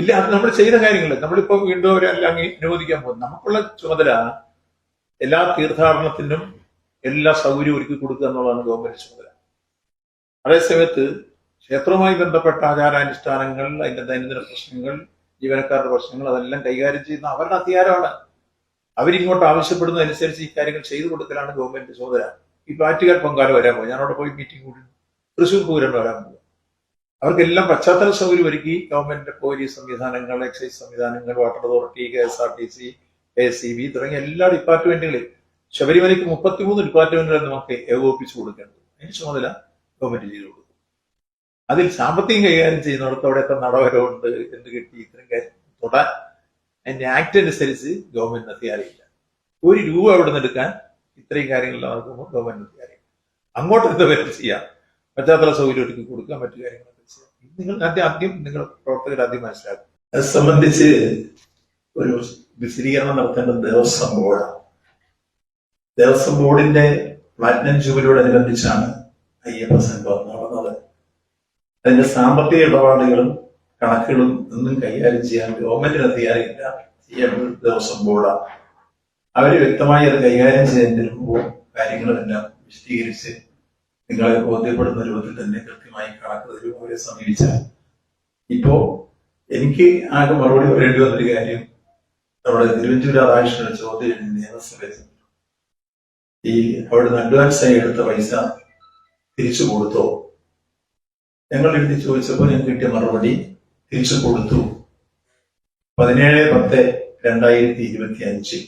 ഇല്ല അത് നമ്മൾ ചെയ്ത കാര്യങ്ങൾ. നമ്മളിപ്പോ വീണ്ടും അവരെല്ലാം അനുവദിക്കാൻ പോകും നമുക്കുള്ള ചുമതല എല്ലാ തീർത്ഥാടനത്തിനും എല്ലാ സൗകര്യം ഒരുക്കി കൊടുക്കുക എന്നുള്ളതാണ് ഗവൺമെന്റ് ചുമതല. അതേസമയത്ത് ക്ഷേത്രവുമായി ബന്ധപ്പെട്ട ആചാരാനുഷ്ഠാനങ്ങൾ അതിന്റെ ദൈനംദിന പ്രശ്നങ്ങൾ ജീവനക്കാരുടെ പ്രശ്നങ്ങൾ അതെല്ലാം കൈകാര്യം ചെയ്യുന്ന അവരുടെ അധികാരമാണ്. അവരിങ്ങോട്ട് ആവശ്യപ്പെടുന്നതനുസരിച്ച് ഈ കാര്യങ്ങൾ ചെയ്തു കൊടുക്കലാണ് ഗവൺമെന്റ് ചുമതല. ഈ പാറ്റുകാർ പൊങ്കാല വരാൻ പോകും ഞാനവിടെ പോയി മീറ്റിംഗ് കൂടി തൃശ്ശൂർ പൂരം വരാൻ പോകും അവർക്കെല്ലാം പശ്ചാത്തല സൗകര്യം ഒരുക്കി. ഗവൺമെന്റ് പോലീസ് സംവിധാനങ്ങൾ എക്സൈസ് സംവിധാനങ്ങൾ water authority K S R T C S C B തുടങ്ങിയ എല്ലാ ഡിപ്പാർട്ട്മെന്റുകളിൽ ശബരിമലയ്ക്ക് മുപ്പത്തിമൂന്ന് ഡിപ്പാർട്ട്മെന്റുകൾ നമുക്ക് ഏകോപിപ്പിച്ചു കൊടുക്കേണ്ടത്. അതിന് ചുമതല ഗവൺമെന്റ് ചെയ്തു കൊടുക്കും. അതിൽ സാമ്പത്തികം കൈകാര്യം ചെയ്യുന്നിടത്ത് എത്ര നടവരവുണ്ട് എന്ത് കിട്ടി ഇത്രയും കാര്യം തൊടാൻ അതിന്റെ ആക്ട് അനുസരിച്ച് ഗവൺമെന്റിന് അധികാരമില്ല. ഒരു രൂപ അവിടെ നിന്ന് എടുക്കാൻ ഇത്രയും കാര്യങ്ങൾ നടക്കുമ്പോൾ ഗവൺമെന്റ് അധികാരം അങ്ങോട്ട് എന്താ വരും ചെയ്യാം? പശ്ചാത്തല സൗകര്യം ഒരുക്കി കൊടുക്കുക മറ്റു ഇത് നിങ്ങൾ ആദ്യം ആദ്യം നിങ്ങൾ പ്രവർത്തകർ ആദ്യം മനസ്സിലാക്കും. അത് സംബന്ധിച്ച് ഒരു വിശദീകരണം നടത്തേണ്ടത് ദേവസ്വം ബോർഡാണ്. ദേവസ്വം ബോർഡിന്റെ പ്ലാറ്റിനം ജൂബിലിയോടനുബന്ധിച്ചാണ് അയ്യപ്പ സംഭവം നടന്നത്. അതിന്റെ സാമ്പത്തിക ഇടപാടുകളും കണക്കുകളും ഒന്നും കൈകാര്യം ചെയ്യാൻ ഗവൺമെന്റിന് അധികാരമില്ല. ചെയ്യേണ്ടത് ദേവസ്വം ബോർഡാണ്. അവർ വ്യക്തമായി അത് കൈകാര്യം ചെയ്യുന്നതിന് മുമ്പ് കാര്യങ്ങളെല്ലാം വിശദീകരിച്ച് നിങ്ങളെ ബോധ്യപ്പെടുന്ന രൂപത്തിൽ തന്നെ കൃത്യമായി കണക്ക് തരും അവരെ സമീപിച്ചാൽ ഇപ്പോ എനിക്ക് ആകെ മറുപടി പറയേണ്ടി വന്നൊരു കാര്യം നമ്മുടെ തിരുവഞ്ചൂർ രാധാകൃഷ്ണന്റെ ചോദ്യം നിയമസഭയിൽ ഈ അവിടുന്ന് അഡ്വാൻസ് ആയി എടുത്ത പൈസ തിരിച്ചു കൊടുത്തോ? ഞങ്ങൾ എഴുതി ചോദിച്ചപ്പോൾ ഞങ്ങൾക്ക് കിട്ടിയ മറുപടി തിരിച്ചു കൊടുത്തു. പതിനേഴ് പത്ത് രണ്ടായിരത്തി ഇരുപത്തി അഞ്ച്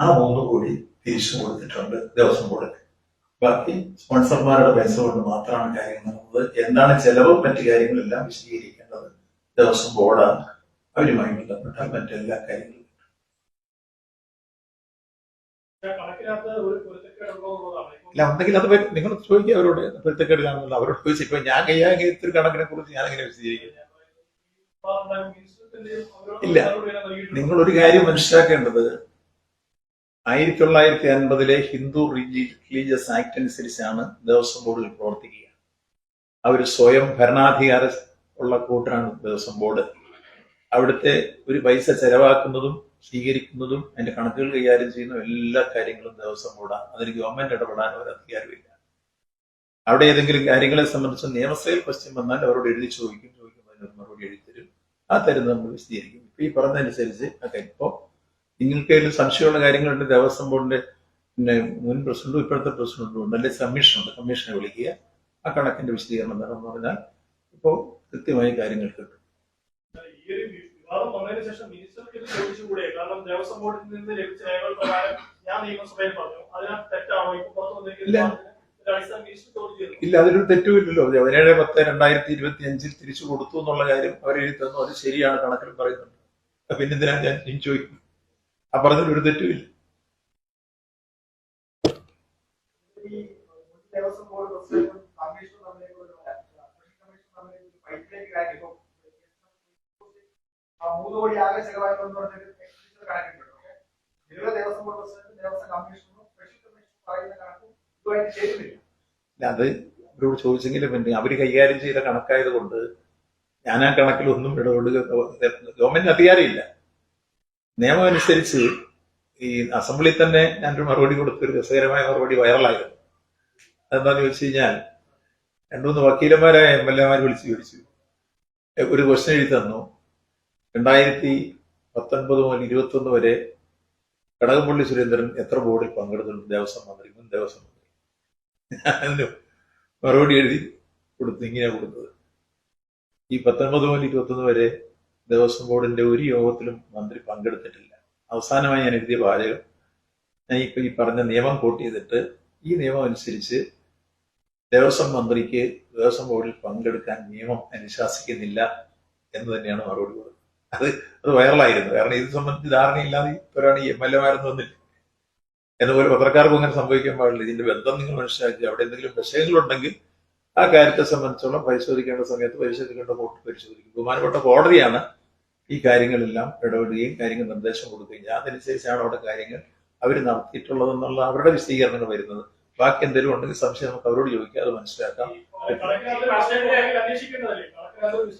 ആ മൂന്ന് കോടി തിരിച്ചു കൊടുത്തിട്ടുണ്ട്. ദേവസ്വം ബോർഡിന് ബാക്കി സ്പോൺസർമാരുടെ പൈസ കൊണ്ട് മാത്രമാണ് കാര്യങ്ങൾ നടന്നത്. എന്താണ് ചെലവും മറ്റു കാര്യങ്ങളെല്ലാം വിശദീകരിക്കേണ്ടത്? ദിവസം ബോർഡാണ് അവരുമായി ബന്ധപ്പെട്ട മറ്റെല്ലാ കാര്യങ്ങളും. ഇല്ല ഉണ്ടെങ്കിൽ അത്. നിങ്ങൾ ചോദിക്കുക അവരോട്. പൊരുത്തക്കേട് അവരോട് ചോദിച്ചു ഇപ്പൊ ഞാൻ ഇത്തിരി കണക്കിനെ കുറിച്ച് ഞാൻ എങ്ങനെ വിശദീകരിക്കും? ഇല്ല. നിങ്ങൾ ഒരു കാര്യം മനസ്സിലാക്കേണ്ടത് ആയിരത്തി തൊള്ളായിരത്തി അൻപതിലെ ഹിന്ദു റിലീജിയസ് ആക്ട് അനുസരിച്ചാണ് ദേവസ്വം ബോർഡുകൾ പ്രവർത്തിക്കുക. അവർ സ്വയം ഭരണാധികാര ഉള്ള കൂട്ടാണ് ദേവസ്വം ബോർഡ്. അവിടുത്തെ ഒരു പൈസ ചെലവാക്കുന്നതും സ്വീകരിക്കുന്നതും അതിന്റെ കണക്കുകൾ കൈകാര്യം ചെയ്യുന്ന എല്ലാ കാര്യങ്ങളും ദേവസ്വം ബോർഡാണ് അതിന് ഗവൺമെന്റ് ഇടപെടാൻ ഒരു അധികാരമില്ല. അവിടെ ഏതെങ്കിലും കാര്യങ്ങളെ സംബന്ധിച്ച് നിയമസഭയിൽ ക്വസ്റ്റ്യൻ വന്നാൽ അവരോട് എഴുതി ചോദിക്കും. ചോദിക്കുമ്പോൾ അതിനൊരു മറുപടി എഴുതി തരും. ആ തരുന്നത് നമ്മൾ വിശദീകരിക്കും. ഈ പറഞ്ഞതനുസരിച്ച് ഒക്കെ ഇപ്പോ നിങ്ങൾക്ക് അതിൽ സംശയമുള്ള കാര്യങ്ങളുണ്ട് ദേവസ്വം ബോർഡിന്റെ പിന്നെ മുൻ പ്രസിഡന്റും ഇപ്പോഴത്തെ പ്രസിഡന്റും ഉണ്ട്. അല്ലെങ്കിൽ കമ്മീഷനുണ്ട്. കമ്മീഷനെ വിളിക്കുക. ആ കണക്കിന്റെ വിശദീകരണം തരാമെന്ന് പറഞ്ഞാൽ ഇപ്പോൾ കൃത്യമായി കാര്യങ്ങൾ കിട്ടും. ഇല്ല. അതിലൊരു തെറ്റുമില്ലല്ലോ പതിനേഴ് പത്ത് രണ്ടായിരത്തി ഇരുപത്തി അഞ്ചിൽ തിരിച്ചു കൊടുത്തു എന്നുള്ള കാര്യം അവർ എഴുതി തന്നു. അത് ശരിയാണ് കണക്കിൽ പറയുന്നുണ്ട്. പിന്നെ എന്തിനാ ഞാൻ ചോദിക്കും ആ പറഞ്ഞതിൽ ഒരു തെറ്റുമില്ല അത് അവരോട് ചോദിച്ചെങ്കിലും പിന്നെ അവർ കൈകാര്യം ചെയ്ത കണക്കായത് കൊണ്ട് ഞാൻ ആ കണക്കിൽ ഇടപെടുക ഗവൺമെന്റിന് അധികാരമില്ല. നിയമം അനുസരിച്ച് ഈ അസംബ്ലിയിൽ തന്നെ ഞാനൊരു മറുപടി കൊടുത്തൊരു രസകരമായ മറുപടി വൈറലായിരുന്നു. അതെന്താന്ന് ചോദിച്ചു കഴിഞ്ഞാൽ രണ്ടുമൂന്ന് വക്കീലന്മാരായ എം എൽ എമാർ വിളിച്ച് ചോദിച്ചു. ഒരു ക്വസ്റ്റ്യൻ എഴുതി തന്നു. രണ്ടായിരത്തി പത്തൊൻപത് മുതൽ ഇരുപത്തി ഒന്ന് വരെ കടകംപള്ളി സുരേന്ദ്രൻ എത്ര ബോർഡിൽ പങ്കെടുത്തിട്ടുണ്ട്? ദേവസ്വം മന്ത്രി മുൻ ദേവസ്വം മന്ത്രി അതിന് മറുപടി എഴുതി കൊടുത്തു ഇങ്ങനെയാണ് കൊടുത്തത്. ഈ പത്തൊൻപത് മുതൽ ഇരുപത്തൊന്ന് വരെ ദേവസ്വം ബോർഡിന്റെ ഒരു യോഗത്തിലും മന്ത്രി പങ്കെടുത്തിട്ടില്ല. അവസാനമായി ഞാൻ എഴുതിയ വാചകം ഞാൻ ഇപ്പൊ ഈ പറഞ്ഞ നിയമം കോട്ട് ചെയ്തിട്ട് ഈ നിയമം അനുസരിച്ച് ദേവസ്വം മന്ത്രിക്ക് ദേവസ്വം ബോർഡിൽ പങ്കെടുക്കാൻ നിയമം അനുശാസിക്കുന്നില്ല എന്ന് തന്നെയാണ് മറുപടി കൊടുത്തത് അത് അത് വൈറലായിരുന്നു. കാരണം ഇത് സംബന്ധിച്ച് ധാരണയില്ലാതെ ഇപ്പോഴാണ് ഈ എം എൽ എമാരെന്ന് വന്നില്ല. എന്നപോലെ പത്രക്കാർക്കും അങ്ങനെ സംഭവിക്കാൻ പാടില്ല. ഇതിന്റെ ബന്ധം നിങ്ങൾ മനസ്സിലാക്കി. അവിടെ എന്തെങ്കിലും വിഷയങ്ങളുണ്ടെങ്കിൽ ആ കാര്യത്തെ സംബന്ധിച്ചോളം പരിശോധിക്കേണ്ട സമയത്ത് പരിശോധിക്കേണ്ട കോർട്ട് പരിശോധിക്കും. ബഹുമാനപ്പെട്ട കോടതിയാണ് ഈ കാര്യങ്ങളെല്ലാം ഇടപെടുകയും കാര്യങ്ങൾ നിർദ്ദേശം കൊടുക്കുകയും അതനുസരിച്ചാണ് അവിടെ കാര്യങ്ങൾ അവർ നടത്തിയിട്ടുള്ളതെന്നുള്ള അവരുടെ വിശദീകരണങ്ങൾ വരുന്നത്. ബാക്കി എന്തെങ്കിലും ഉണ്ടെങ്കിൽ സംശയം നമുക്ക് അവരോട് ചോദിക്കാം അത് മനസ്സിലാക്കാം.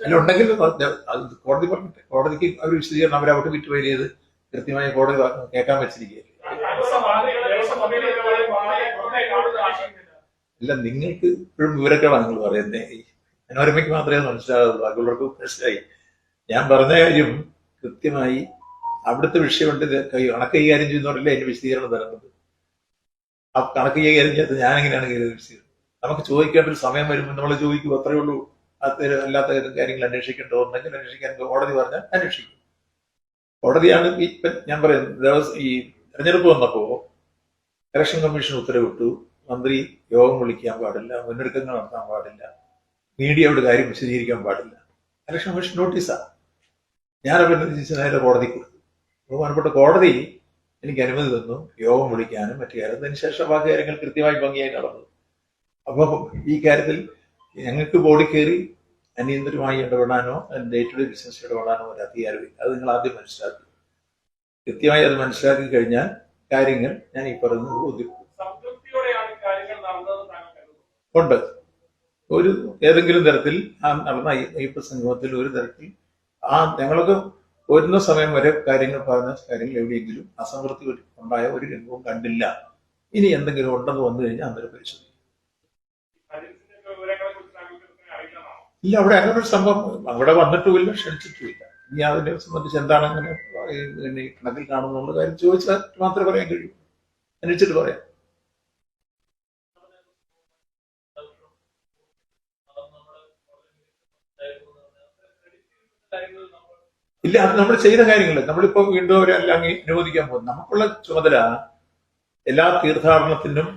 അല്ല ഉണ്ടെങ്കിൽ കോടതി പറഞ്ഞിട്ട് കോടതിക്ക് അവർ വിശദീകരണം അവരവിടെ വിട്ടു വരിക ചെയ്ത് കൃത്യമായി കോടതി കേൾക്കാൻ വെച്ചിരിക്കുകയല്ലേ. അല്ല നിങ്ങൾക്ക് ഇപ്പോഴും വിവരക്കേടാണ് നിങ്ങൾ പറയുന്നത് മനോരമയ്ക്ക് മാത്രമേ മനസ്സിലാകുള്ളൂ ബാക്കിയുള്ളവർക്ക് മനസ്സിലായി. ഞാൻ പറഞ്ഞ കാര്യം കൃത്യമായി അവിടുത്തെ വിഷയമുണ്ട്. കണക്ക് കൈകാര്യം ചെയ്യുന്നവരല്ലേ അതിന്റെ വിശദീകരണം തരുന്നത്? ആ കണക്ക് കൈകാര്യം ചെയ്യാത്ത ഞാൻ എങ്ങനെയാണ് കൈകാര്യം വിശദീകരണം നമുക്ക് ചോദിക്കേണ്ട ഒരു സമയം വരുമ്പോൾ നമ്മൾ ചോദിക്കും അത്രയേ ഉള്ളൂ. അല്ലാത്ത കാര്യങ്ങൾ അന്വേഷിക്കേണ്ടോ? ഉണ്ടെങ്കിൽ അന്വേഷിക്കാൻ കോടതി പറഞ്ഞാൽ അന്വേഷിക്കും. കോടതിയാണ് ഈ ഞാൻ പറയുന്നത് ഈ തെരഞ്ഞെടുപ്പ് വന്നപ്പോ ഇലക്ഷൻ കമ്മീഷൻ ഉത്തരവിട്ടു. മന്ത്രി യോഗം വിളിക്കാൻ പാടില്ല മുന്നൊരുക്കങ്ങൾ നടത്താൻ പാടില്ല മീഡിയയോട് കാര്യം വിശദീകരിക്കാൻ പാടില്ല. ഇലക്ഷൻ കമ്മീഷൻ നോട്ടീസാ. ഞാൻ അഭിനന്ദിച്ച് നേരെ കോടതി കൊടുത്തു ബഹുമാനപ്പെട്ട കോടതി എനിക്ക് അനുമതി തന്നു യോഗം വിളിക്കാനും മറ്റു കാര്യം അതിന് ശേഷം ബാക്കി കാര്യങ്ങൾ കൃത്യമായി ഭംഗിയായി നടന്നു അപ്പോൾ ഈ കാര്യത്തിൽ ഞങ്ങൾക്ക് ബോഡി കയറി അനിയന്ത്രമായി ഇടപെടാനോ ഡേ ടു ഡേ ബിസിനസ് ഇടപെടാനോ ഒരു അധികാരമില്ല അത് നിങ്ങൾ ആദ്യം മനസ്സിലാക്കി കൃത്യമായി അത് മനസ്സിലാക്കി കഴിഞ്ഞാൽ കാര്യങ്ങൾ ഞാൻ ഈ പറയുന്നത് ബോധിപ്പിക്കും ഉണ്ട് ഒരു ഏതെങ്കിലും തരത്തിൽ ആ നടന്ന ഈ- ഈ സംഗമത്തിൽ ഒരു തരത്തിൽ ആ ഞങ്ങൾക്ക് വരുന്ന സമയം വരെ കാര്യങ്ങൾ പറഞ്ഞ കാര്യങ്ങൾ എവിടെയെങ്കിലും അസംതൃപ്തി ഉണ്ടായ ഒരു രംഗവും കണ്ടില്ല. ഇനി എന്തെങ്കിലും ഉണ്ടെന്ന് വന്നു കഴിഞ്ഞാൽ അന്നേരം പരിശോധിക്കും. ഇല്ല അവിടെ അങ്ങനെ ഒരു സംഭവം അവിടെ വന്നിട്ടുമില്ല ക്ഷണിച്ചിട്ടുമില്ല. ഇനി അതിനെ സംബന്ധിച്ച് എന്താണ് അങ്ങനെ കണക്കിൽ കാണുന്നുള്ള കാര്യം ചോദിച്ചാൽ മാത്രമേ പറയാൻ കഴിയൂ. അന്വേഷിച്ചിട്ട് പറയാം. ഇല്ല അത് നമ്മൾ ചെയ്ത കാര്യങ്ങൾ നമ്മളിപ്പോ വീണ്ടും അവരെല്ലാം അനുവദിക്കാൻ പോകും നമുക്കുള്ള ചുമതല എല്ലാ തീർത്ഥാടനത്തിനും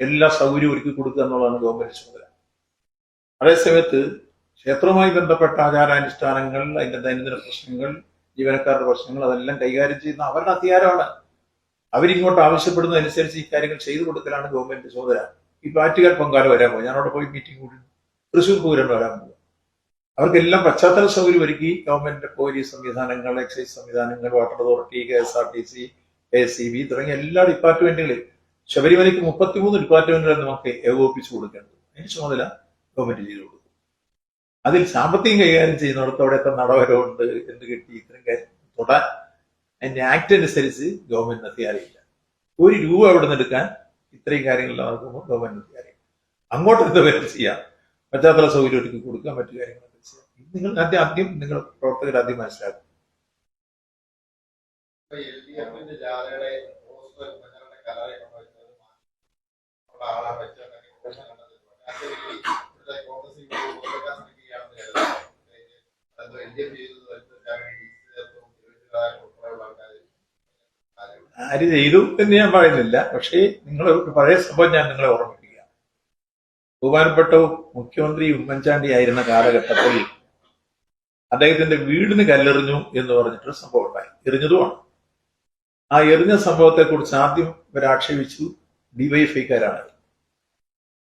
എല്ലാ സൗകര്യവും ഒരുക്കി കൊടുക്കുക എന്നുള്ളതാണ് ഗവൺമെന്റ് ചുമതല. അതേസമയത്ത് ക്ഷേത്രവുമായി ബന്ധപ്പെട്ട ആചാരാനുഷ്ഠാനങ്ങൾ അതിന്റെ ദൈനംദിന പ്രശ്നങ്ങൾ ജീവനക്കാരുടെ പ്രശ്നങ്ങൾ അതെല്ലാം കൈകാര്യം ചെയ്യുന്ന അവരുടെ അധികാരമാണ്. അവരിങ്ങോട്ട് ആവശ്യപ്പെടുന്നതനുസരിച്ച് ഈ കാര്യങ്ങൾ ചെയ്തു കൊടുക്കലാണ് ഗവൺമെന്റ് ചുമതല. ഈ പാറ്റുകാർ പൊങ്കാല വരാൻ പോകും ഞാനവിടെ പോയി മീറ്റിംഗ് കൂടി തൃശ്ശൂർ പൂരം വരാൻ പോകും അവർക്കെല്ലാം പശ്ചാത്തല സൗകര്യം ഒരുക്കി. ഗവൺമെന്റ് പോലീസ് സംവിധാനങ്ങൾ എക്സൈസ് സംവിധാനങ്ങൾ water authority K S R T C S C B തുടങ്ങിയ എല്ലാ ഡിപ്പാർട്ട്മെന്റുകളിൽ ശബരിമലയ്ക്ക് മുപ്പത്തിമൂന്ന് ഡിപ്പാർട്ട്മെന്റുകൾ നമുക്ക് ഏകോപിപ്പിച്ചു കൊടുക്കേണ്ടത്. അതിന് ചുമതല ഗവൺമെന്റ് ചെയ്തു കൊടുക്കും. അതിൽ സാമ്പത്തികം കൈകാര്യം ചെയ്യുന്നിടത്തോടെ എത്ര നടവരവുണ്ട് എന്ത് കിട്ടി ഇത്രയും കാര്യം തൊടാൻ അതിന്റെ ആക്ട് അനുസരിച്ച് ഗവൺമെന്റിന് അധികാരമില്ല. ഒരു രൂപ അവിടെ നിന്ന് എടുക്കാൻ ഇത്രയും കാര്യങ്ങൾ നടക്കുമ്പോൾ ഗവൺമെന്റ് അധികാരമില്ല. അങ്ങോട്ട് എന്താ പേര് ചെയ്യാം. പശ്ചാത്തല സൗകര്യം ഒരുക്കി കൊടുക്കാൻ മറ്റു ഇത് നിങ്ങൾ ആദ്യം ആദ്യം നിങ്ങൾ പ്രവർത്തകർ ആദ്യം മനസ്സിലാക്കും. ആര് ചെയ്തു എന്ന് ഞാൻ പറയുന്നില്ല. പക്ഷേ നിങ്ങൾ പഴയ സംഭവം ഞാൻ നിങ്ങളെ ഓർമ്മിപ്പിക്കുക ബഹുമാനപ്പെട്ട മുഖ്യമന്ത്രി ഉമ്മൻചാണ്ടി ആയിരുന്ന കാലഘട്ടത്തിൽ അദ്ദേഹത്തിന്റെ വീടിന് കല്ലെറിഞ്ഞു എന്ന് പറഞ്ഞിട്ടൊരു സംഭവം ഉണ്ടായി. എറിഞ്ഞതുമാണ്. ആ എറിഞ്ഞ സംഭവത്തെ കുറിച്ച് ആദ്യം ഇവരാക്ഷേപിച്ചു ഡിവൈഫൈക്കാരാണ്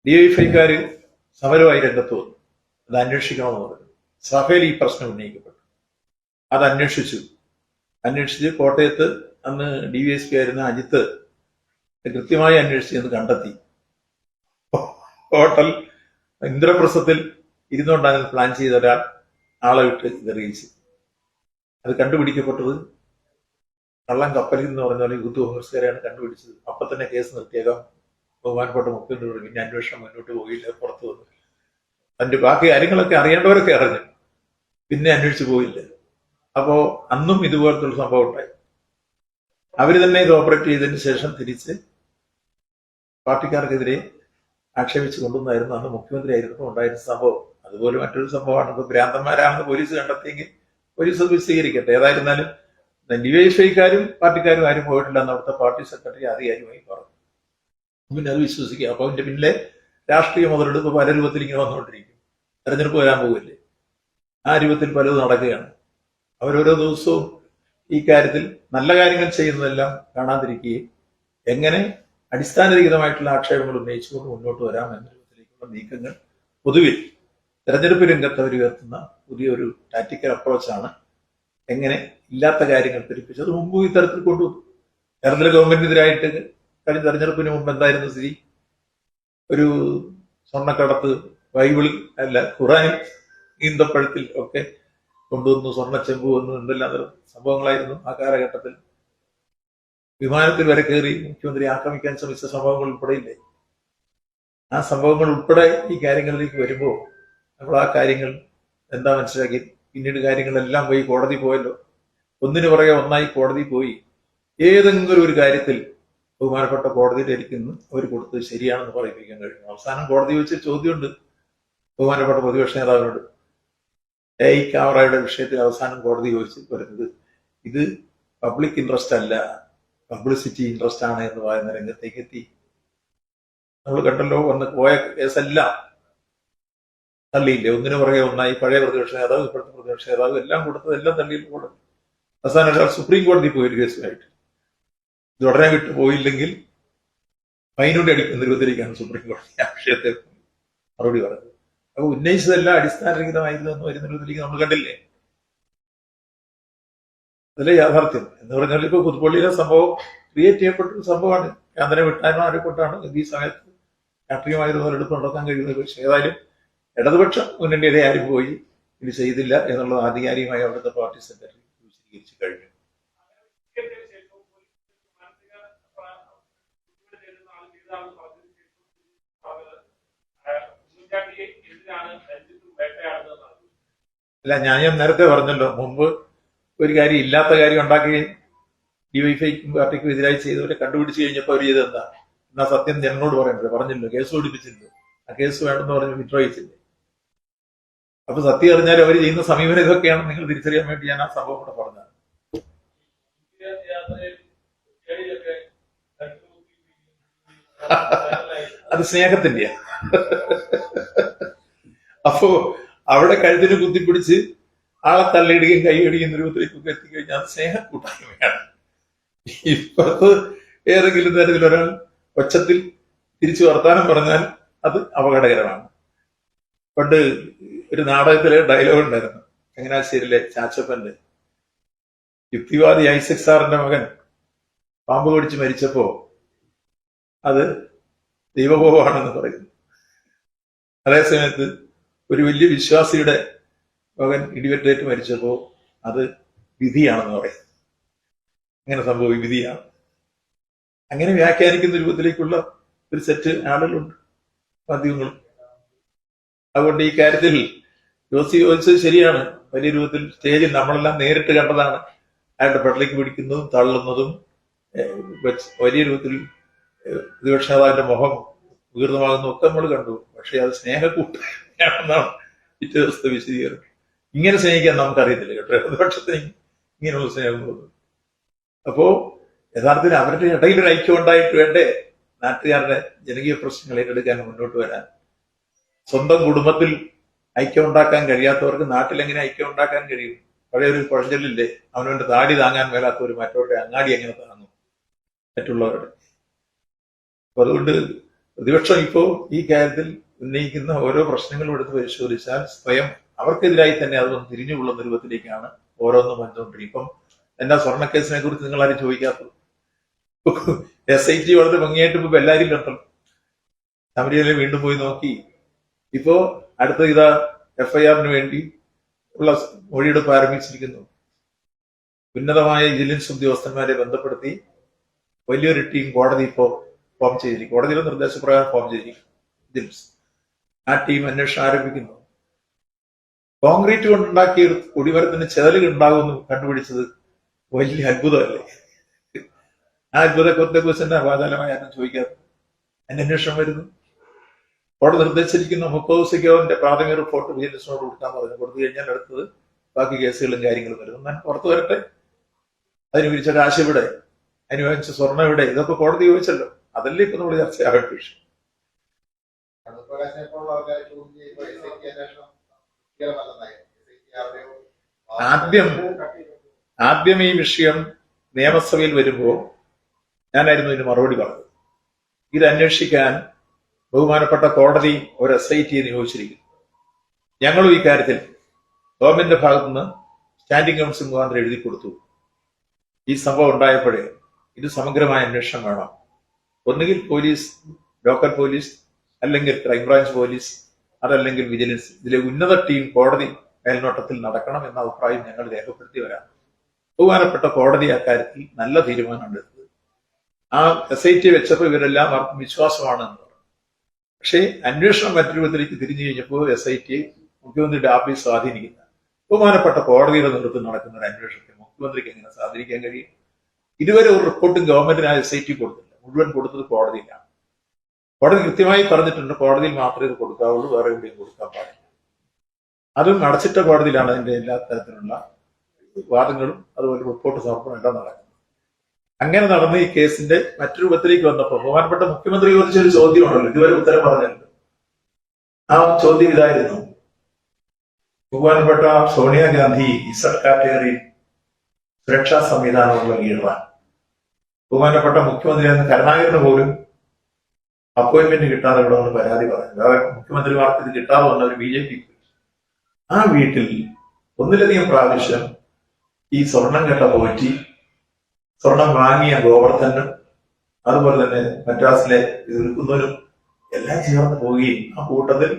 ഡിവൈഎഫ്ഐക്കാര് സമരമായി രംഗത്ത് വന്നു. അത് അന്വേഷിക്കണമെന്ന് പറഞ്ഞു. സഭയിൽ ഈ പ്രശ്നം ഉന്നയിക്കപ്പെട്ടു. അത് അന്വേഷിച്ചു. അന്വേഷിച്ച് കോട്ടയത്ത് അന്ന് ഡി വി എസ് പി ആയിരുന്ന അജിത്ത് കൃത്യമായി അന്വേഷിച്ച് എന്ന് കണ്ടെത്തി. ഹോട്ടൽ ഇന്ദ്രപ്രസ്ഥത്തിൽ ഇരുന്നുകൊണ്ടാണ് പ്ലാൻ ചെയ്ത ഒരാൾ ആളെ വിട്ട് ഇത് അത് കണ്ടുപിടിക്കപ്പെട്ടത് കള്ളം കപ്പലിൽ എന്ന് പറഞ്ഞ പോലെ യൂത്ത് കോൺഗ്രസ്സുകാരെയാണ് കണ്ടുപിടിച്ചത്. അപ്പൊ തന്നെ കേസ് നിർത്തിയേക്കാം. ബഹുമാനപ്പെട്ട മുഖ്യമന്ത്രി തുടങ്ങി അന്വേഷണം മുന്നോട്ട് പോയില്ല പുറത്തു വന്നു. അതിന്റെ ബാക്കി കാര്യങ്ങളൊക്കെ അറിയേണ്ടവരൊക്കെ അറിഞ്ഞു. പിന്നെ അന്വേഷിച്ചു പോയില്ല. അപ്പോ അന്നും ഇതുപോലത്തെ ഒരു സംഭവം ഉണ്ടായി. അവർ തന്നെ ഇത് ഓപ്പറേറ്റ് ചെയ്തതിന് ശേഷം തിരിച്ച് പാർട്ടിക്കാർക്കെതിരെ ആക്ഷേപിച്ചു കൊണ്ടുവന്നായിരുന്നു. അന്ന് മുഖ്യമന്ത്രി ആയിരുന്നു ഉണ്ടായിരുന്ന സംഭവം. അതുപോലെ മറ്റൊരു സംഭവമാണ്. ഇപ്പൊ ഭ്രാന്തന്മാരാണെന്ന് പോലീസ് കണ്ടെത്തിയെങ്കിൽ പോലീസ് അത് വിശദീകരിക്കട്ടെ. ഏതായിരുന്നാലും ഡിവൈഎഫ്ഐക്കാരും പാർട്ടിക്കാരും ആരും പോയിട്ടില്ല എന്ന് അവിടുത്തെ പാർട്ടി സെക്രട്ടറി ആധികാരികമായി പറഞ്ഞു. പിന്നെ അത് വിശ്വസിക്കുക അപ്പൊ അതിന്റെ പിന്നിലെ രാഷ്ട്രീയ മുതലെടുപ്പ് പല രൂപത്തിൽ ഇങ്ങനെ വന്നുകൊണ്ടിരിക്കും. തെരഞ്ഞെടുപ്പ് വരാൻ പോകില്ലേ ആ രൂപത്തിൽ പലതും നടക്കുകയാണ്. അവരോരോ ദിവസവും ഈ കാര്യത്തിൽ നല്ല കാര്യങ്ങൾ ചെയ്യുന്നതെല്ലാം കാണാതിരിക്കുകയും എങ്ങനെ അടിസ്ഥാനരഹിതമായിട്ടുള്ള ആക്ഷേപങ്ങൾ ഉന്നയിച്ചുകൊണ്ട് മുന്നോട്ട് വരാം എന്ന രൂപത്തിലേക്കുള്ള നീക്കങ്ങൾ പൊതുവിൽ തെരഞ്ഞെടുപ്പ് രംഗത്ത് അവർ ഉയർത്തുന്ന പുതിയൊരു ടാറ്റിക്കൽ അപ്രോച്ചാണ് എങ്ങനെ ഇല്ലാത്ത കാര്യങ്ങൾ പെരുപ്പിച്ചു അത് മുമ്പ് ഇത്തരത്തിൽ കൊണ്ടുവന്നു. കേരളത്തിലെ ഗവൺമെന്റിനെതിരായിട്ട് കഴിഞ്ഞ തെരഞ്ഞെടുപ്പിന് മുമ്പ് എന്തായിരുന്നു സ്ഥിതി? ഒരു സ്വർണക്കടത്ത് ബൈബിളിൽ അല്ല ഖുറാനിൽ ഈന്തപ്പഴത്തിൽ ഒക്കെ കൊണ്ടുവന്നു സ്വർണച്ചെമ്പ് വന്നു എന്തെല്ലാം തരം സംഭവങ്ങളായിരുന്നു ആ കാലഘട്ടത്തിൽ. വിമാനത്തിൽ വരെ കയറി മുഖ്യമന്ത്രി ആക്രമിക്കാൻ ശ്രമിച്ച സംഭവങ്ങൾ ഉൾപ്പെടെയില്ലേ ആ സംഭവങ്ങൾ ഉൾപ്പെടെ ഈ കാര്യങ്ങളിലേക്ക് വരുമ്പോൾ നമ്മൾ ആ കാര്യങ്ങൾ എന്താ മനസ്സിലാക്കി പിന്നീട് കാര്യങ്ങളെല്ലാം പോയി കോടതി പോയല്ലോ. ഒന്നിനു പുറകെ ഒന്നായി കോടതി പോയി. ഏതെങ്കിലും ഒരു കാര്യത്തിൽ ബഹുമാനപ്പെട്ട ഇരിക്കുന്നു അവർ കൊടുത്തത് ശരിയാണെന്ന് പറയിപ്പിക്കാൻ കഴിയും അവസാനം കോടതി വെച്ച് ചോദ്യമുണ്ട് ബഹുമാനപ്പെട്ട പ്രതിപക്ഷ നേതാവിനോട്. എ ഐ ക്യാമറയുടെ വിഷയത്തിൽ അവസാനം കോടതി ചോദിച്ച് വരുന്നത് ഇത് പബ്ലിക് ഇൻട്രസ്റ്റ് അല്ല പബ്ലിസിറ്റി ഇൻട്രസ്റ്റ് ആണ് എന്ന് പറയുന്ന രംഗത്തേക്ക് എത്തി. നമ്മൾ കണ്ടല്ലോ വന്ന് പോയ കേസെല്ലാം തള്ളിയില്ലേ? ഒന്നിനു പുറകെ ഒന്നായി പഴയ പ്രതിപക്ഷ നേതാവ് ഇപ്പോഴത്തെ പ്രതിപക്ഷ നേതാവ് എല്ലാം കൊടുത്തത് എല്ലാം തള്ളിയിട്ട് കൂടെ അവസാനം സുപ്രീം കോടതി പോയി ഒരു കേസുമായിട്ട്. ഇത് ഉടനെ വിട്ടു പോയില്ലെങ്കിൽ ഫൈനോടെ അടിക്കുന്ന രൂപത്തിലേക്കാണ് സുപ്രീം കോടതി ആ വിഷയത്തെ മറുപടി പറഞ്ഞത്. അപ്പൊ ഉന്നയിച്ചതെല്ലാം അടിസ്ഥാനരഹിതമായിരുന്നു എന്ന് വരുന്ന രൂപത്തിലേക്ക് നമ്മൾ കണ്ടില്ലേ? അതല്ലേ യാഥാർത്ഥ്യം? എന്ന് പറഞ്ഞാൽ ഇപ്പൊ പുതുപ്പള്ളിയിലെ സംഭവം ക്രിയേറ്റ് ചെയ്യപ്പെട്ട ഒരു സംഭവമാണ്. വിട്ടാനോ ആരെ കൊണ്ടാണ് ഈ സമയത്ത് രാഷ്ട്രീയമായ ഒരു മുതലെടുപ്പ് നടത്താൻ കഴിയുന്ന ഒരു വിഷയം. ഏതായാലും ഇടതുപക്ഷ മുന്നണിയുടെ ആരും പോയി? ഇത് ചെയ്തില്ല എന്നുള്ളത് ആധികാരികമായി അവിടുത്തെ പാർട്ടി സെക്രട്ടറി വിശദീകരിച്ചു കഴിഞ്ഞു. അല്ല ഞാൻ ഞാൻ നേരത്തെ പറഞ്ഞല്ലോ മുമ്പ് ഒരു കാര്യം ഇല്ലാത്ത കാര്യം ഉണ്ടാക്കുകയും ഡിവൈഫൈ പാർട്ടിക്കും എതിരായി ചെയ്തവരെ കണ്ടുപിടിച്ച് കഴിഞ്ഞപ്പോൾ അവർ ചെയ്തെന്താ എന്നാ സത്യം ജനങ്ങളോട് പറയണ്ടത് പറഞ്ഞില്ലോ കേസ് പിടിപ്പിച്ചില്ലോ ആ കേസ് വേണമെന്ന് പറഞ്ഞ് വിഡ്രോ ചെയ്തില്ലേ അപ്പൊ സത്യം അറിഞ്ഞാൽ അവർ ചെയ്യുന്ന സമീപനം ഇതൊക്കെയാണ് നിങ്ങൾ തിരിച്ചറിയാൻ വേണ്ടി ഞാൻ ആ സംഭവം കൂടെ പറഞ്ഞത്. അത് സ്നേഹത്തിന്റെയാ. അപ്പോ അവിടെ കഴുത്തിന് കുത്തിപ്പിടിച്ച് ആളെ തള്ളിയിടുകയും കൈയടിക്കുന്ന രൂപത്തിലേക്കൊക്കെ എത്തിക്കഴിഞ്ഞാൽ അത് സ്നേഹ കൂട്ടായ്മയാണ് ഇപ്പുറത്ത് ഏതെങ്കിലും തരത്തിൽ ഒരാൾ ഒച്ചത്തിൽ തിരിച്ചു വർത്താനം പറഞ്ഞാൽ അത് അപകടകരമാണ്. പണ്ട് ഒരു നാടകത്തിലെ ഡയലോഗ് ഉണ്ടായിരുന്നു. ചങ്ങനാശ്ശേരിയിലെ ചാച്ചപ്പന്റെ. യുക്തിവാദി ഐസക് സാറിന്റെ മകൻ പാമ്പ് കടിച്ച് മരിച്ചപ്പോ അത് ദൈവകോപമാണെന്ന് പറയുന്നു. അതേസമയത്ത് ഒരു വലിയ വിശ്വാസിയുടെ മകൻ ഇടിവെട്ടേറ്റ് മരിച്ചപ്പോ അത് വിധിയാണെന്ന് പറയുന്നു. അങ്ങനെ സംഭവം വിധിയാണ്. അങ്ങനെ വ്യാഖ്യാനിക്കുന്ന രൂപത്തിലേക്കുള്ള ഒരു സെറ്റ് ആളുകളുണ്ട്. മാധ്യമങ്ങളും അതുകൊണ്ട് ഈ കാര്യത്തിൽ ജോസി ചോദിച്ചത് ശരിയാണ്. വലിയ രൂപത്തിൽ സ്റ്റേജിൽ നമ്മളെല്ലാം നേരിട്ട് കണ്ടതാണ്. അയാളുടെ പെട്ടലേക്ക് പിടിക്കുന്നതും തള്ളുന്നതും വലിയ രൂപത്തിൽ പ്രതിപക്ഷ നേതാവിന്റെ മുഖം വികൃതമാകുന്നതും ഒക്കെ നമ്മൾ കണ്ടു. പക്ഷെ അത് സ്നേഹക്കൂട്ടാണെന്നാണ് പിറ്റേ ദിവസത്തെ വിശദീകരണം. ഇങ്ങനെ സ്നേഹിക്കാൻ നമുക്കറിയത്തില്ല കേട്ടോ. പ്രതിപക്ഷത്തിന് ഇങ്ങനെയുള്ള സ്നേഹം അപ്പോ യഥാർത്ഥത്തിൽ അവരുടെ ഇടയിൽ ഒരു ഐക്യം ഉണ്ടായിട്ട് വേണ്ടേ? നാട്ടുകാരുടെ ജനകീയ പ്രശ്നങ്ങൾ ഏറ്റെടുക്കാൻ മുന്നോട്ട് വരാൻ. സ്വന്തം കുടുംബത്തിൽ ഐക്യം ഉണ്ടാക്കാൻ കഴിയാത്തവർക്ക് നാട്ടിൽ എങ്ങനെ ഐക്യം ഉണ്ടാക്കാൻ കഴിയും? പഴയ ഒരു പഴഞ്ചൊല്ലില്ലേ അവനവന്റെ താടി താങ്ങാൻ മേലാത്തവർ മറ്റവരുടെ അങ്ങാടി എങ്ങനെ താങ്ങും? മറ്റുള്ളവരുടെ. അപ്പൊ അതുകൊണ്ട് പ്രതിപക്ഷം ഇപ്പോ ഈ കാര്യത്തിൽ ഉന്നയിക്കുന്ന ഓരോ പ്രശ്നങ്ങളും എടുത്ത് പരിശോധിച്ചാൽ സ്വയം അവർക്കെതിരായി തന്നെ അതൊന്ന് തിരിഞ്ഞുകൊള്ളുന്ന രൂപത്തിലേക്കാണ് ഓരോന്നും വന്നുകൊണ്ടിരിക്കും ഇപ്പം എന്താ സ്വർണക്കേസിനെ കുറിച്ച് നിങ്ങൾ ആരും ചോദിക്കാത്തത് എസ് ഐ ടി വളരെ ഭംഗിയായിട്ട് ഇപ്പൊ കണ്ടു ശബരിമല വീണ്ടും പോയി നോക്കി. ഇപ്പോ അടുത്ത ഇതാ എഫ്ഐആറിന് വേണ്ടി ഉള്ള മൊഴിയെടുപ്പ് ആരംഭിച്ചിരിക്കുന്നു. ഉന്നതമായ വിജിലൻസ് ഉദ്യോഗസ്ഥന്മാരെ ബന്ധപ്പെടുത്തി വലിയൊരു ടീം കോടതി ഇപ്പോ ഫോം ചെയ്തിരിക്കും. കോടതിയുടെ നിർദ്ദേശപ്രകാരം ഫോം ചെയ്തിരിക്കും. ആ ടീം അന്വേഷണം ആരംഭിക്കുന്നു. കോൺക്രീറ്റ് കൊണ്ടുണ്ടാക്കിയ ഒരു കുടിമരത്തിന് ചെതലുകൾ ഉണ്ടാകുമെന്ന് കണ്ടുപിടിച്ചത് വലിയ അത്ഭുതമല്ലേ? ആ അത്ഭുതത്തെ കുറിച്ച് തന്നെ അപാതാലമായി ആരും ചോദിക്കാതെ അതിന് അന്വേഷണം വരുന്നു. കോടതി നിർദ്ദേശിച്ചിരിക്കുന്ന മുപ്പത് പ്രാഥമിക റിപ്പോർട്ട് വിജിലൻസിനോട് കൊടുക്കാൻ പറഞ്ഞു. കൊടുത്തു കഴിഞ്ഞാൽ അടുത്തത് ബാക്കി കേസുകളും കാര്യങ്ങളും വരും. എന്നാൽ പുറത്തു വരട്ടെ. അതിന് വിരിച്ച കാശ് ഇവിടെ അനുവദിച്ച സ്വർണം ഇവിടെ ഇതൊക്കെ കോടതി ചോദിച്ചല്ലോ. അതല്ലേ ഇപ്പൊ നമ്മൾ ചർച്ചയാവേണ്ട വിഷയം ആദ്യം ആദ്യം ഈ വിഷയം നിയമസഭയിൽ വരുമ്പോൾ ഞാനായിരുന്നു ഇതിന് മറുപടി പറഞ്ഞത്. ഇത് അന്വേഷിക്കാൻ ബഹുമാനപ്പെട്ട കോടതി ഒരു എസ് ഐ ടിയെ നിയോഗിച്ചിരിക്കുന്നു ഞങ്ങളും ഈ കാര്യത്തിൽ ഗവൺമെന്റിന്റെ ഭാഗത്തുനിന്ന് സ്റ്റാൻഡിംഗ് കൗൺസിൽ മുഖാന്തരം എഴുതി കൊടുത്തു. ഈ സംഭവം ഉണ്ടായപ്പോഴേ ഇത് സമഗ്രമായ അന്വേഷണം വേണം. ഒന്നുകിൽ പോലീസ് ലോക്കൽ പോലീസ് അല്ലെങ്കിൽ ക്രൈംബ്രാഞ്ച് പോലീസ് അതല്ലെങ്കിൽ വിജിലൻസ്. ഇതിലെ ഉന്നത ടീം കോടതി മേൽനോട്ടത്തിൽ നടക്കണം എന്ന അഭിപ്രായം ഞങ്ങൾ രേഖപ്പെടുത്തി വരാം. ബഹുമാനപ്പെട്ട കോടതി അക്കാര്യത്തിൽ നല്ല തീരുമാനമാണ് എടുത്തത് ആ എസ് ഐ ടി വെച്ചപ്പോൾ ഇവരെല്ലാം ആർക്കും വിശ്വാസമാണ് എന്ന് പറഞ്ഞു പക്ഷേ അന്വേഷണം മറ്റൊരു വിധത്തിലേക്ക് തിരിഞ്ഞു കഴിഞ്ഞപ്പോൾ എസ് ഐ ടി മുഖ്യമന്ത്രിയുടെ ആഫീസ് സ്വാധീനിക്കുന്ന. ബഹുമാനപ്പെട്ട കോടതിയുടെ നേതൃത്വം നടക്കുന്ന ഒരു അന്വേഷണത്തെ മുഖ്യമന്ത്രിക്ക് എങ്ങനെ സ്വാധീനിക്കാൻ കഴിയും? ഇതുവരെ ഒരു റിപ്പോർട്ടും ഗവൺമെന്റിന് ആ എസ് ഐ ടി കൊടുത്തില്ല മുഴുവൻ കൊടുത്തത് കോടതിയിലാണ്. കോടതി കൃത്യമായി പറഞ്ഞിട്ടുണ്ട് കോടതിയിൽ മാത്രമേ ഇത് കൊടുക്കാവുള്ളൂ വേറെ എവിടെയും കൊടുക്കാൻ പാടില്ല. അതും അടച്ചിട്ട കോടതിയിലാണ് അതിന്റെ എല്ലാ തരത്തിലുള്ള വാദങ്ങളും അതുപോലെ റിപ്പോർട്ട് സമർപ്പണം എല്ലാം നടക്കുന്നത്. അങ്ങനെ നടന്ന ഈ കേസിന്റെ മറ്റു രൂപത്തിലേക്ക് വന്നപ്പോൾ ബഹുമാനപ്പെട്ട മുഖ്യമന്ത്രി ചോദ്യം ചോദ്യമാണല്ലോ ഇതുവരെ ഉത്തരം പറഞ്ഞല്ലോ. ആ ചോദ്യം ഇതായിരുന്നു. ബഹുമാനപ്പെട്ട സോണിയാഗാന്ധി ഇസഡ് കാറ്റഗറി സുരക്ഷാ സംവിധാനമുള്ള ലീഡറാണ് ബഹുമാനപ്പെട്ട മുഖ്യമന്ത്രി എന്ന കരുണാകരന് പോലും അപ്പോയിന്റ്മെന്റ് കിട്ടാതെ ഇവിടെ ഒന്ന് പരാതി പറഞ്ഞു. വേറെ മുഖ്യമന്ത്രിമാർക്ക് ഇത് കിട്ടാതെ ഒരു ബി ജെ പി ആ വീട്ടിൽ ഒന്നിലധികം പ്രാവശ്യം ഈ സ്വർണം കെട്ട പോറ്റി സ്വർണം വാങ്ങിയ ഗോവർദ്ധനും അതുപോലെ തന്നെ മദ്രാസിലെ ഇത് എല്ലാം ചേർന്ന് പോവുകയും ആ കൂട്ടത്തിൽ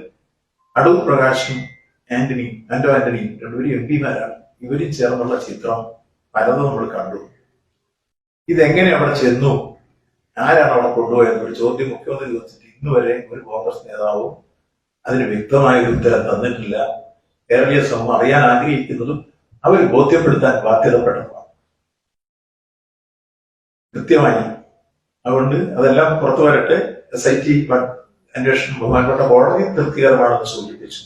അടൂർ പ്രകാശും ആന്റണി ആന്റോ ആന്റണിയും രണ്ടുപേരും എം പിമാരാണ്. ഇവരും ചേർന്നുള്ള ചിത്രം പലതും നമ്മൾ കണ്ടു. ഇതെങ്ങനെ അവിടെ ചെന്നു? ആരാണ് അവിടെ കൊണ്ടുപോയത് എന്നൊരു ചോദ്യം മുഖ്യമന്ത്രി ചോദിച്ചിട്ട് ഇന്ന് വരെ ഒരു കോൺഗ്രസ് നേതാവും അതിന് വ്യക്തമായ ഒരു ഉത്തരം തന്നിട്ടില്ല. കേരളീയ സമൂഹം അറിയാൻ ആഗ്രഹിക്കുന്നതും അവർ ബോധ്യപ്പെടുത്താൻ ബാധ്യതപ്പെട്ടതാണ് കൃത്യമായി. അതുകൊണ്ട് അതെല്ലാം പുറത്തു വരട്ടെ. എസ് ഐ ടി അന്വേഷണം ബഹുമാനപ്പെട്ട കോടതി തൃപ്തികരമാണെന്ന് സൂചിപ്പിച്ചു.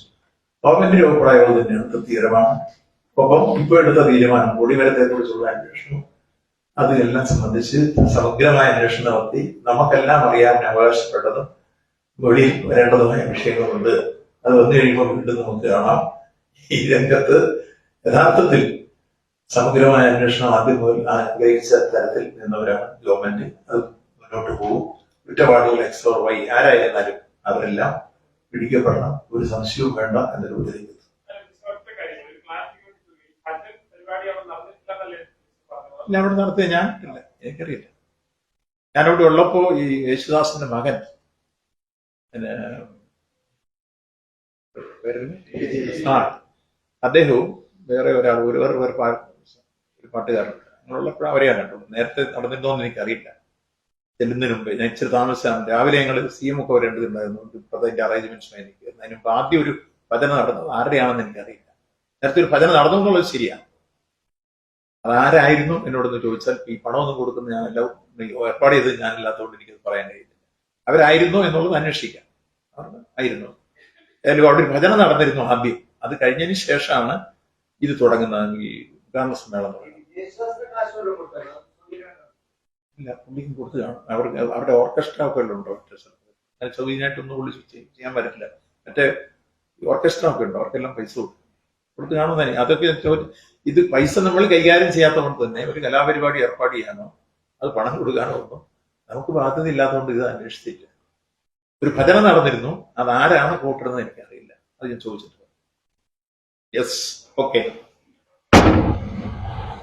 ഗവൺമെന്റിന്റെ അഭിപ്രായങ്ങൾ തന്നെയാണ് തൃപ്തികരമാണ്. ഒപ്പം ഇപ്പോൾ എടുത്ത തീരുമാനം കൊടിമരത്തെ കുറിച്ചുള്ള അന്വേഷണം. അതിനെല്ലാം സംബന്ധിച്ച് സമഗ്രമായ അന്വേഷണം നടത്തി നമുക്കെല്ലാം അറിയാൻ അവകാശപ്പെട്ടതും വെളിയിൽ വരേണ്ടതുമായ വിഷയങ്ങളുണ്ട്. അത് വന്നു കഴിയുമ്പോൾ വീണ്ടും നമുക്ക് കാണാം. ഈ രംഗത്ത് യഥാർത്ഥത്തിൽ സമഗ്രമായ അന്വേഷണം ആദ്യം മുതൽ ആഗ്രഹിച്ച തരത്തിൽ നിന്നവരാണ് ഗവൺമെന്റ്. അത് മുന്നോട്ട് പോകും. കുറ്റവാളികൾ എക്സ്പ്ലോർ വൈ ആരായിരുന്നാലും അവരെല്ലാം പിടിക്കപ്പെടണം. ഒരു സംശയവും വേണ്ട എന്ന രൂപത്തിലേക്ക് ഞാൻ അവിടെ നടത്തിയ ഞാൻ ഇല്ല. എനിക്കറിയില്ല. ഞാനവിടെ ഉള്ളപ്പോ ഈ യേശുദാസിന്റെ മകൻ ആ അദ്ദേഹവും വേറെ ഒരാൾ ഒരു വേറെ വേറെ ഒരു പാട്ടുകാരുണ്ട് അങ്ങനെയുള്ളപ്പോഴും അവരെയാണ് കണ്ടുള്ളൂ നേരത്തെ നടന്നിരുന്നോന്ന് എനിക്കറിയില്ല. ചെല്ലുന്നതിന് മുമ്പ്. ഞാൻ ഇച്ചിരി താമസിച്ചാണ്. രാവിലെ ഞങ്ങൾ സി എം ഒക്കെ വരേണ്ടതുണ്ടായിരുന്നു അതിന്റെ അറേഞ്ച്മെന്റ്സ് എനിക്ക് അതിന് മുമ്പ് ആദ്യം ഒരു ഭജന നടന്നത് ആരുടെയാണെന്ന് എനിക്കറിയില്ല. നേരത്തെ ഒരു ഭജന നടന്നു എന്നുള്ളത് ശരിയാണ്. അതാരായിരുന്നു എന്നോടൊന്ന് ചോദിച്ചാൽ ഈ പണമൊന്നും കൊടുക്കുന്ന ഞാനല്ല ഏർപ്പാട് ചെയ്തത് ഞാനില്ലാത്തതുകൊണ്ട് എനിക്കത് പറയാൻ കഴിയില്ല. അവരായിരുന്നു എന്നുള്ളത് അന്വേഷിക്കാം. ആയിരുന്നു. ഏതായാലും അവിടെ ഒരു ഭജന നടന്നിരുന്നു ആദ്യം. അത് കഴിഞ്ഞതിന് ശേഷമാണ് ഇത് തുടങ്ങുന്നത്. ഈ ഗാന ഇല്ല പുള്ളിക്കും അവർക്ക് അവരുടെ ഓർക്കസ്ട്ര ഒക്കെ എല്ലാം ഉണ്ട്? ഞാൻ പുള്ളി ചെയ്യ- ചെയ്യാൻ പറ്റില്ല. മറ്റേ ഓർക്കസ്ട്ര ഒക്കെ ഉണ്ട്? അവർക്കെല്ലാം പൈസ കൊടുക്കും കൊടുത്ത് കാണുന്നതിന് അതൊക്കെ ഇത് പൈസ നമ്മൾ കൈകാര്യം ചെയ്യാത്തതുകൊണ്ട് തന്നെ ഒരു കലാപരിപാടി ഏർപ്പാട് ചെയ്യാനോ അത് പണം കൊടുക്കാനോ ഒന്നും നമുക്ക് ബാധ്യത ഇല്ലാത്തതുകൊണ്ട് ഇത് അന്വേഷിച്ചില്ല. ഒരു ഭജന നടന്നിരുന്നു. അത് ആരാണ് കൂട്ടുന്നത് എനിക്കറിയില്ല. അത് ഞാൻ ചോദിച്ചിട്ടുണ്ട്. Yes okay